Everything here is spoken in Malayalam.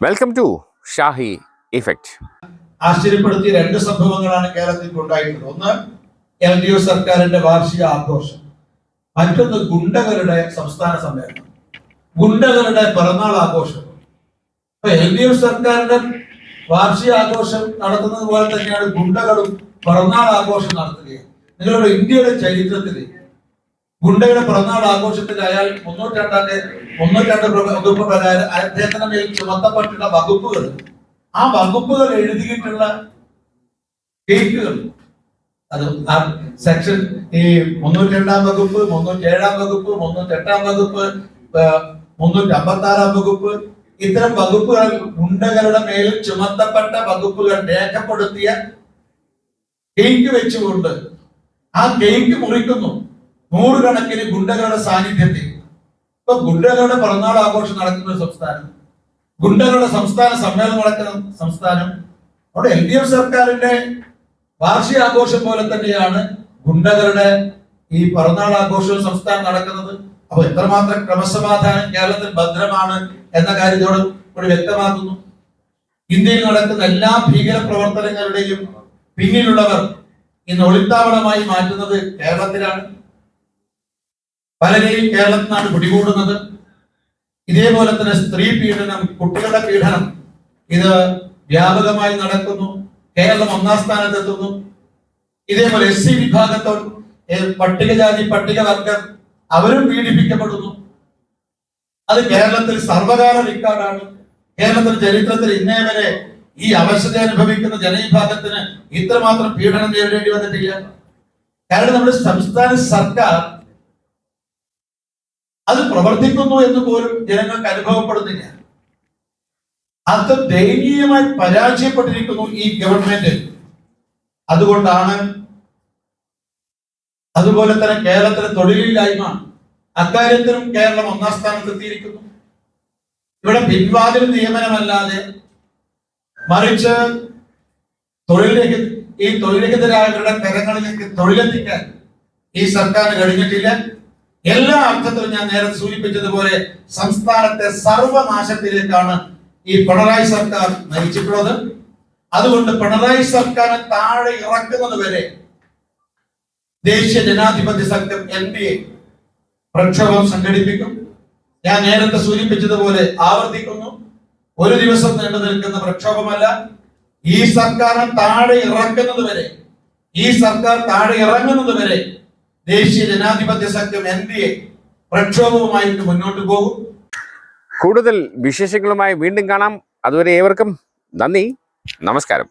വെൽക്കം ടു ഷാഹി ഇഫക്റ്റ് ആശ്ചര്യപ്പെടുത്തിയ രണ്ട് സംഭവങ്ങളാണ് കേരളത്തിൽ ഉണ്ടായിട്ടുള്ളത്. ഒന്ന് എൽ ഡി എഫ് സർക്കാരിന്റെ വാർഷിക ആഘോഷം. മറ്റൊന്ന് ഗുണ്ടകളുടെ സംസ്ഥാന സമ്മേളനം. ഗുണ്ടകളുടെ പിറന്നാൾ ആഘോഷം. അപ്പൊ എൽ ഡി എഫ് സർക്കാരിന്റെ വാർഷിക ആഘോഷം നടത്തുന്നത് പോലെ തന്നെയാണ് ഗുണ്ടകളും പിറന്നാൾ ആഘോഷം നടത്തുകയാണ് നിങ്ങളുടെ ഇന്ത്യയുടെ ചരിത്രത്തിൽ ഗുണ്ടയുടെ പിറന്നാൾ ആഘോഷത്തിൽ അയാൾ മുന്നൂറ്റാണ്ടാന്റെ മുന്നൂറ്റാണ്ട് വകുപ്പ് പ്രകാരം അദ്ദേഹത്തിന്റെ മേൽ ചുമത്തപ്പെട്ടുള്ള വകുപ്പുകൾ. ആ വകുപ്പുകൾ എഴുതിയിട്ടുള്ള കേക്കുകൾ. അത് ആ സെക്ഷൻ ഈ മുന്നൂറ്റി രണ്ടാം വകുപ്പ് മുന്നൂറ്റി ഏഴാം വകുപ്പ് മുന്നൂറ്റി എട്ടാം വകുപ്പ് മുന്നൂറ്റി അമ്പത്തി ആറാം വകുപ്പ് ഇത്തരം വകുപ്പുകൾ ഗുണ്ടകളുടെ മേൽ ചുമത്തപ്പെട്ട വകുപ്പുകൾ രേഖപ്പെടുത്തിയ കേക്ക് വെച്ചുകൊണ്ട് ആ കേക്ക് മുറിക്കുന്നു. നൂറുകണക്കിന് ഗുണ്ടകളുടെ സാന്നിധ്യത്തിൽ. ഇപ്പൊ ഗുണ്ടകളുടെ പിറന്നാൾ ആഘോഷം നടക്കുന്ന സംസ്ഥാനം. ഗുണ്ടകളുടെ സംസ്ഥാന സമ്മേളനം നടക്കുന്ന സംസ്ഥാനം. അവിടെ എൽ ഡി എഫ് സർക്കാരിന്റെ വാർഷിക ആഘോഷം പോലെ തന്നെയാണ് ഗുണ്ടകളുടെ ഈ പിറന്നാൾ ആഘോഷവും സംസ്ഥാനം നടക്കുന്നത്. അപ്പൊ എത്രമാത്രം ക്രമസമാധാനം കേരളത്തിൽ ഭദ്രമാണ് എന്ന കാര്യത്തോട് കൂടി വ്യക്തമാക്കുന്നു. ഇന്ത്യയിൽ നടക്കുന്ന എല്ലാ ഭീകര പ്രവർത്തനങ്ങളുടെയും പിന്നിലുള്ളവർ ഇന്ന് ഒളിത്താവളമായി മാറ്റുന്നത് കേരളത്തിലാണ്. പലരെയും കേരളത്തിൽ നിന്നാണ് പിടികൂടുന്നത്. ഇതേപോലെ തന്നെ സ്ത്രീ പീഡനം കുട്ടികളുടെ പീഡനം ഇത് വ്യാപകമായി നടക്കുന്നു. കേരളം ഒന്നാം സ്ഥാനത്തെത്തുന്നു. ഇതേപോലെ എസ് സി വിഭാഗത്തോട് പട്ടികജാതി പട്ടികവർഗം അവരും പീഡിപ്പിക്കപ്പെടുന്നു. അത് കേരളത്തിൽ സർവകാല റിക്കാർഡാണ്. കേരളത്തിന്റെ ചരിത്രത്തിൽ ഇന്നേ വരെ ഈ അവശത അനുഭവിക്കുന്ന ജനവിഭാഗത്തിന് ഇത്രമാത്രം പീഡനം നേരിടേണ്ടി വന്നിട്ടില്ല. കാരണം നമ്മുടെ സംസ്ഥാന സർക്കാർ അത് പ്രവർത്തിക്കുന്നു എന്ന് പോലും ജനങ്ങൾക്ക് അനുഭവപ്പെടുന്നില്ല. അത് ദയനീയമായി പരാജയപ്പെട്ടിരിക്കുന്നു ഈ ഗവൺമെന്റ് അതുകൊണ്ടാണ് അതുപോലെ തന്നെ കേരളത്തിലെ തൊഴിലില്ലായ്മ അക്കാര്യത്തിലും കേരളം ഒന്നാം സ്ഥാനത്ത് എത്തിയിരിക്കുന്നു ഇവിടെ പിൻവാതിൽ നിയമനമല്ലാതെ മറിച്ച് തൊഴിലേക്ക് ഈ തൊഴിലിരഹിതരായവരുടെ കരങ്ങളിലേക്ക് തൊഴിലെത്തിക്കാൻ ഈ സർക്കാർ കഴിഞ്ഞിട്ടില്ല. എല്ലാ അർത്ഥത്തിലും ഞാൻ നേരത്തെ സൂചിപ്പിച്ചതുപോലെ സംസ്ഥാനത്തെ സർവനാശത്തിലേക്കാണ് ഈ പിണറായി സർക്കാർ നയിച്ചിട്ടുള്ളത്. അതുകൊണ്ട് പിണറായി സർക്കാരിനെ താഴെ ഇറക്കുന്നത് വരെ ദേശീയ ജനാധിപത്യ സംഘം എൻ ഡി എ പ്രക്ഷോഭം സംഘടിപ്പിക്കും. ഞാൻ നേരത്തെ സൂചിപ്പിച്ചതുപോലെ ആവർത്തിക്കുന്നു. ഒരു ദിവസം നീണ്ടു നിൽക്കുന്ന പ്രക്ഷോഭമല്ല. ഈ സർക്കാരിനെ താഴെ ഇറക്കുന്നത് വരെ ഈ സർക്കാർ താഴെ ഇറങ്ങുന്നത് വരെ ദേശീയ ജനാധിപത്യ സഖ്യം എൻ ഡി എ പ്രക്ഷോഭവുമായിട്ട് മുന്നോട്ട് പോകും. കൂടുതൽ വിശേഷങ്ങളുമായി വീണ്ടും കാണാം. അതുവരെ ഏവർക്കും നന്ദി. നമസ്കാരം.